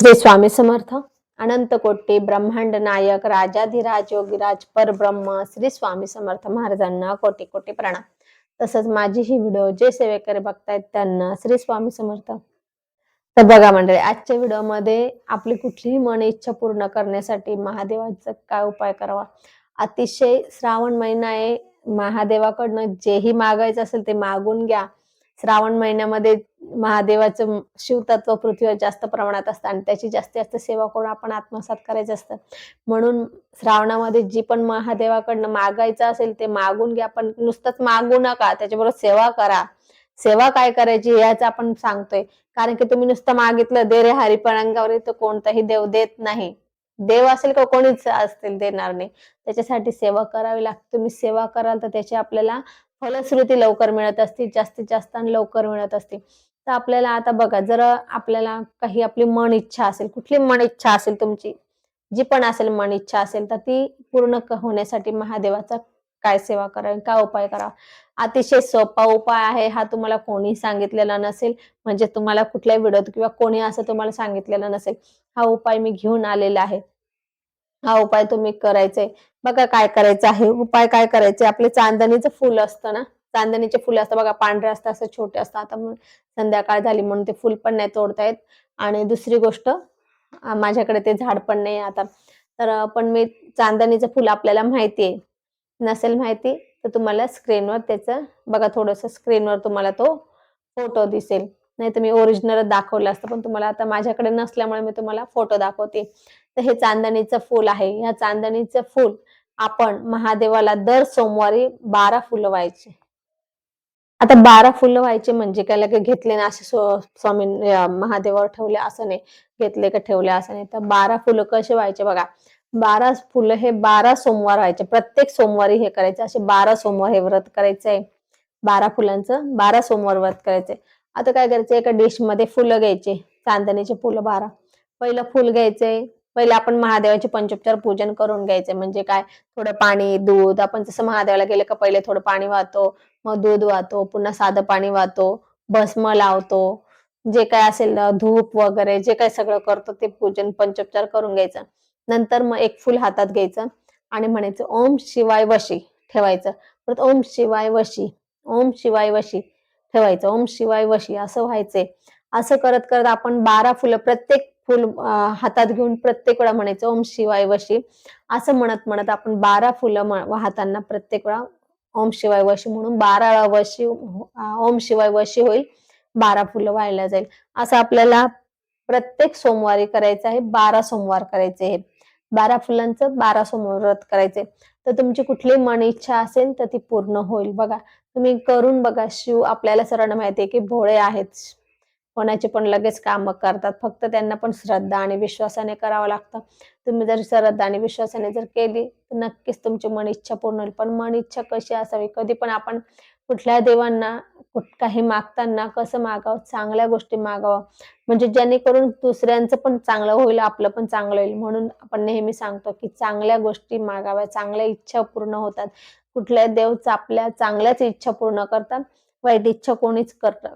श्री स्वामी समर्थ अनंत कोटी ब्रह्मांड नायक राजाधिराज योगीराज परब्रह्म श्री स्वामी समर्थ महाराजांना कोटी कोटी प्रणाम. तसंच माझी ही व्हिडिओ जे सेवेकरी बघतायत त्यांना श्री स्वामी समर्थ. तर बघा मंडळी आजच्या व्हिडिओमध्ये आपली कुठलीही मन इच्छा पूर्ण करण्यासाठी महादेवाचा काय उपाय करावा? अतिशय श्रावण महिना आहे. महादेवाकडनं जेही मागायचं असेल ते मागून घ्या. श्रावण महिन्यामध्ये महादेवाचं शिवतत्व पृथ्वीवर जास्त प्रमाणात असतं आणि त्याची जास्तीत जास्त सेवा करून आपण आत्मसात करायचं असतं. म्हणून श्रावणामध्ये जी पण महादेवाकडनं मागायचं असेल ते मागून घ्या पण नुसतंच मागू नका त्याच्याबरोबर सेवा करा. सेवा काय करायची याच आपण सांगतोय. कारण की तुम्ही नुसतं मागितलं दे रे हरिपणांगावर तर कोणताही देव देत नाही. देव असेल का कोणीच असतील देणार नाही. त्याच्यासाठी सेवा करावी लागते. तुम्ही सेवा कराल तर त्याची आपल्याला फलश्रुती लवकर मिळत असती जास्तीत जास्त आणि लवकर मिळत असते तर आपल्याला आता बघा जर आपल्याला काही आपली मन इच्छा असेल कुठली मन इच्छा असेल तुमची जी पण असेल मन इच्छा असेल तर ती पूर्ण होण्यासाठी महादेवाचा काय सेवा करावी काय उपाय करावा? अतिशय सोपा उपाय आहे हा तुम्हाला कोणी सांगितलेला नसेल. म्हणजे तुम्हाला कुठल्याही व्हिडिओत किंवा कोणी असं तुम्हाला सांगितलेलं नसेल. हा उपाय मी घेऊन आलेला आहे. हा उपाय तुम्ही करायचे बघा काय करायचं आहे उपाय काय करायचे? आपले चांदणीचं फुल असतं ना? चांदणीचे फुलं असतं बघा पांढरे असतं असं छोटे असतं आता संध्याकाळ झाली म्हणून ते फुल पण नाही तोडता येत आणि दुसरी गोष्ट माझ्याकडे ते झाड पण नाही आता. तर पण मी चांदणीचं फुल आपल्याला माहिती आहे. नसेल माहिती तर तुम्हाला स्क्रीनवर त्याचं बघा थोडंसं स्क्रीनवर तुम्हाला तो फोटो दिसेल. नाही तर मी ओरिजिनल दाखवलं असतं पण तुम्हाला आता माझ्याकडे नसल्यामुळे मी तुम्हाला फोटो दाखवते. तर हे चांदणीचं फूल आहे. ह्या चांदणीचं फूल आपण महादेवाला दर सोमवारी बारा फुलं व्हायचे. आता बारा फुलं व्हायचे म्हणजे काय? लगे घेतले ना असे स्वामी महादेवावर ठेवले असं नाही. घेतले का ठेवले असं नाही. तर बारा फुलं कसे व्हायचे बघा. बारा फुलं हे बारा सोमवार व्हायचे. प्रत्येक सोमवारी हे करायचे. असे बारा सोमवार हे व्रत करायचंय. बारा फुलांचं बारा सोमवार व्रत करायचंय. आता काय करायचं? एका डिशमध्ये फुलं घ्यायचे चांदणीचे फुलं बारा. पहिलं फुल घ्यायचे पहिले आपण महादेवाचे पंचोपचार पूजन करून घ्यायचे. म्हणजे काय? थोडं पाणी दूध आपण जसं महादेवाला गेलं का पहिले थोडं पाणी वाहतो मग दूध वाहतो पुन्हा साधं पाणी वाहतो भस्म लावतो. जे काय असेल धूप वगैरे जे काय सगळं करतो ते पूजन पंचोपचार करून घ्यायचं. नंतर मग एक फुल हातात घ्यायचं आणि म्हणायचं ओम शिवाय वशी ठेवायचं. परत ओम शिवाय वशी ओम शिवाय वशी ठेवायचं. ओम शिवाय वशी असं व्हायचे असं करत करत आपण बारा फुलं प्रत्येक फुल हातात घेऊन प्रत्येक वेळा म्हणायचं ओम शिवाय वशी. असं म्हणत म्हणत आपण बारा फुलं म- वाहताना प्रत्येक वेळा ओम शिवाय वशी म्हणून बारा वशी ओम शिवाय वशी होईल बारा फुलं व्हायला जाईल. असं आपल्याला प्रत्येक सोमवारी करायचं आहे बारा सोमवार करायचे हे बारा फुलांचं बारा सोमवार व्रत करायचे तर तुमची कुठली मन इच्छा असेल तर ती पूर्ण होईल बघा. तुम्ही करून बघा शिव आपल्याला सरळ माहितीये की भोळे आहेत. कोणाचे पण लगेच काम करतात. फक्त त्यांना पण श्रद्धा आणि विश्वासाने करावं लागतं. तुम्ही जर श्रद्धा आणि विश्वासाने जर केली तर नक्कीच तुमची मन इच्छा पूर्ण होईल. पण मन इच्छा कशी असावी? कधी पण आपण कुठल्या देवांना कुठ- काही मागताना कसं मागावं? चांगल्या गोष्टी मागावं. म्हणजे जेणेकरून दुसऱ्यांचं पण चांगलं होईल आपलं पण चांगलं होईल. म्हणून आपण नेहमी सांगतो की चांगल्या गोष्टी मागाव्या. चांगल्या इच्छा पूर्ण होतात. कुठल्या देव आपल्या चांगल्याच इच्छा पूर्ण करतात वाईट इच्छा कोणीच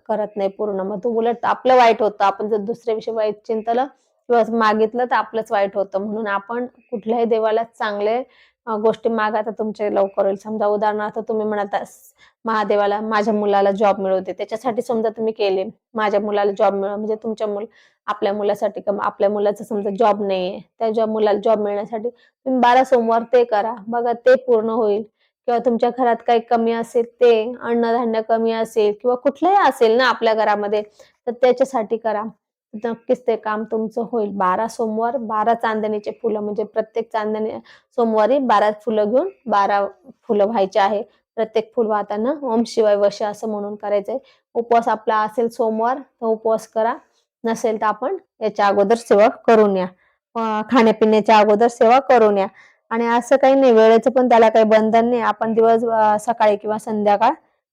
करत नाही पूर्ण. मग तो उलट आपलं वाईट होतं. आपण जर दुसऱ्याविषयी वाईट चिंतलं किंवा मागितलं तर आपलंच वाईट होतं. म्हणून आपण कुठल्याही देवाला चांगले गोष्टी मागा तर तुमचे लवकर होईल. समजा उदाहरणार्थ तुम्ही म्हणत आस- महादेवाला माझ्या मुलाला जॉब मिळवते दे. त्याच्यासाठी समजा तुम्ही केले. माझ्या मुलाला जॉब मिळव. म्हणजे तुमच्या मुल आपल्या मुलासाठी किंवा आपल्या मुलाचा समजा जॉब नाहीये. त्या जॉब मुलाला जॉब मिळण्यासाठी तुम्ही बारा सोमवार ते करा. बघा ते पूर्ण होईल. किंवा तुमच्या घरात काही कमी असेल ते अन्नधान्य कमी असेल किंवा कुठलंही असेल ना आपल्या घरामध्ये तर त्याच्यासाठी करा. नक्कीच ते काम तुमचं होईल. बारा सोमवार बारा चांदणीचे फुलं म्हणजे प्रत्येक चांदणी सोमवारी बारा फुलं घेऊन बारा फुलं व्हायचे आहे. प्रत्येक फुल वाहताना ओम शिवाय वश असं म्हणून करायचंय. उपवास आपला असेल सोमवार तर उपवास करा. नसेल तर आपण याच्या अगोदर सेवा करून या. खाण्यापिण्याच्या अगोदर सेवा करून या. आणि असं काही नाही वेळेचं पण त्याला काही बंधन नाही. आपण दिवस सकाळी किंवा संध्याकाळ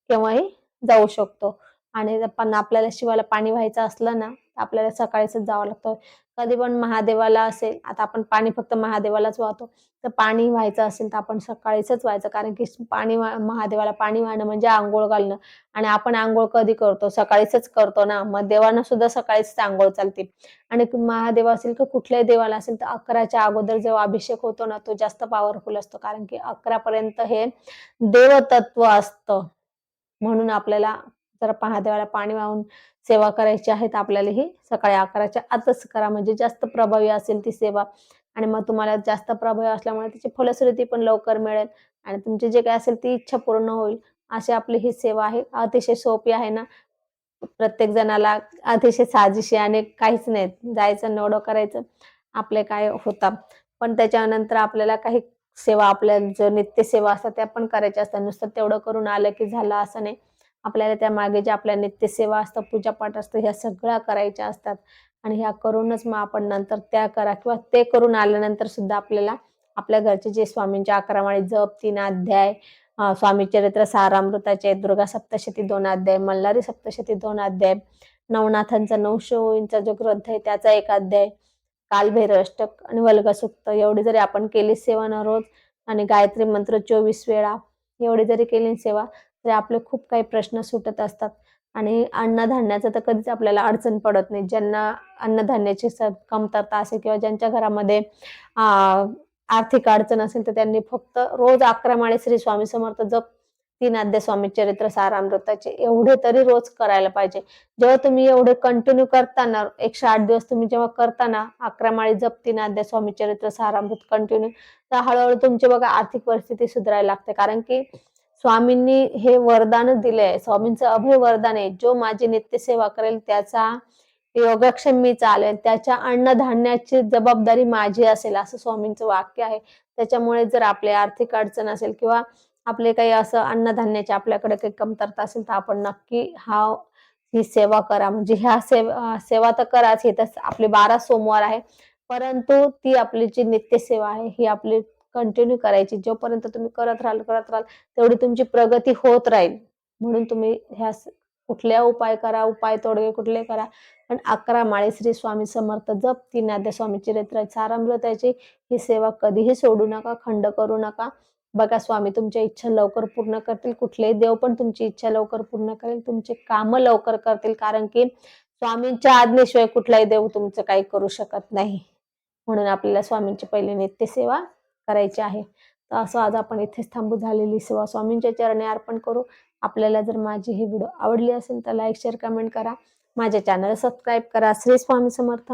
केव्हाही जाऊ शकतो. आणि पण आपल्याला शिवाला पाणी व्हायचं असलं ना आपल्याला सकाळीच जावं लागतं. कधी पण महादेवाला असेल आता आपण पाणी फक्त महादेवालाच वाहतो. तर पाणी व्हायचं असेल तर आपण सकाळीच व्हायचं. कारण की पाणी वा- महादेवाला पाणी वाहणं म्हणजे आंघोळ घालणं. आणि आपण आंघोळ कधी करतो? सकाळीच करतो ना? मग देवांना सुद्धा सकाळीच आंघोळ चालते. आणि महादेव असेल किंवा कुठल्याही देवाला असेल तर अकराच्या अगोदर जेव्हा अभिषेक होतो ना तो जास्त पॉवरफुल असतो. कारण की अकरा पर्यंत हे देवतत्व असतं. म्हणून आपल्याला जर महादेवाला पाणी वाहून सेवा करायची आहे तर आपल्याला ही सकाळी अकराच्या आतच करा. म्हणजे जास्त प्रभावी असेल ती सेवा. आणि मग तुम्हाला जास्त प्रभावी असल्यामुळे त्याची फलश्रुती पण लवकर मिळेल. आणि तुमची जे काय असेल ती इच्छा पूर्ण होईल. अशी आपली ही सेवा आहे. अतिशय सोपी आहे ना. प्रत्येक जणाला अतिशय साजिशी आणि काहीच नाही. जायचं नवडं करायचं आपले काय होतं. पण त्याच्यानंतर आपल्याला काही सेवा आपल्या जो नित्य सेवा असतात त्या पण करायच्या असतात. नुसतं तेवढं करून आलं की झालं असं नाही. आपल्याला त्या मागे ज्या आपल्या नित्यसेवा असतात पूजापाठ असतं ह्या सगळ्या करायच्या असतात. आणि ह्या करूनच मग आपण नंतर त्या करा किंवा ते करून आल्यानंतर सुद्धा आपल्याला आपल्या घरचे जे स्वामींचे अकरा जप तीन अध्याय स्वामी चरित्र सारामृताचे दुर्गा सप्तशती दोन अध्याय मल्हारी सप्तशती दोन अध्याय नवनाथांचा नऊशे जो ग्रंथ आहे त्याचा एक अध्याय कालभैरव अष्टक आणि वल्गसुक्त एवढी जरी आपण केली सेवा न रोज आणि गायत्री मंत्र चोवीस वेळा एवढी जरी केली सेवा तरी आपले खूप काही प्रश्न सुटत असतात. आणि अन्नधान्याचं तर कधीच आपल्याला अडचण पडत नाही. ज्यांना अन्नधान्याची कमतरता असेल किंवा ज्यांच्या घरामध्ये आर्थिक अडचण असेल तर त्यांनी फक्त रोज अकरा माळे श्री स्वामी समर्थ जप तीन अध्याय स्वामी चरित्र सारामृताचे एवढे तरी रोज करायला पाहिजे. जेव्हा तुम्ही एवढे कंटिन्यू करताना एकशे आठ दिवस तुम्ही जेव्हा करताना अकरा माळी जप तीन अध्याय स्वामी चरित्र सारामृत कंटिन्यू तर हळूहळू तुमची बघा आर्थिक परिस्थिती सुधारायला लागते. कारण की स्वामींनी हे वरदानच दिले आहे स्वामींचं अभय वरदान आहे. जो माझी नित्यसेवा करेल त्याचा योगक्षम मी चालेल. त्याच्या अन्नधान्याची जबाबदारी माझी असेल असं स्वामींचं वाक्य आहे. त्याच्यामुळे जर आपले आर्थिक अडचण असेल किंवा आपले काही असं अन्नधान्याची आपल्याकडे काही कमतरता असेल तर आपण नक्की हा ही सेवा करा. म्हणजे ह्या सेवा सेवा तर कराच. हे तर आपले बारा सोमवार आहे. परंतु ती आपली जी नित्य सेवा आहे ही आपली कंटिन्यू करायची. जोपर्यंत तुम्ही करत राहाल करत राहाल तेवढी तुमची प्रगती होत राहील. म्हणून तुम्ही ह्या कुठल्या उपाय करा उपाय तोडगे कुठले करा. पण अकरा माळे श्री स्वामी समर्थ जप तीन अध्याय स्वामी चरित्र सारामृताची ही सेवा कधीही सोडू नका खंड करू नका. बघा स्वामी तुमच्या इच्छा लवकर पूर्ण करतील. कुठलेही देव पण तुमची इच्छा लवकर पूर्ण करेल. तुमचे काम लवकर करतील. कारण की स्वामींच्या आज्ञेशिवाय कुठलाही देव तुमचं काही करू शकत नाही. म्हणून आपल्याला स्वामींची पहिली नित्य सेवा करायची आहे. तर असं आज आपण इथेच थांबू झालेली सेवा स्वामींच्या चरणे अर्पण करू. आपल्याला जर माझी ही व्हिडिओ आवडली असेल तर लाईक शेअर कमेंट करा. माझ्या चॅनल सबस्क्राईब करा. श्री स्वामी समर्थ.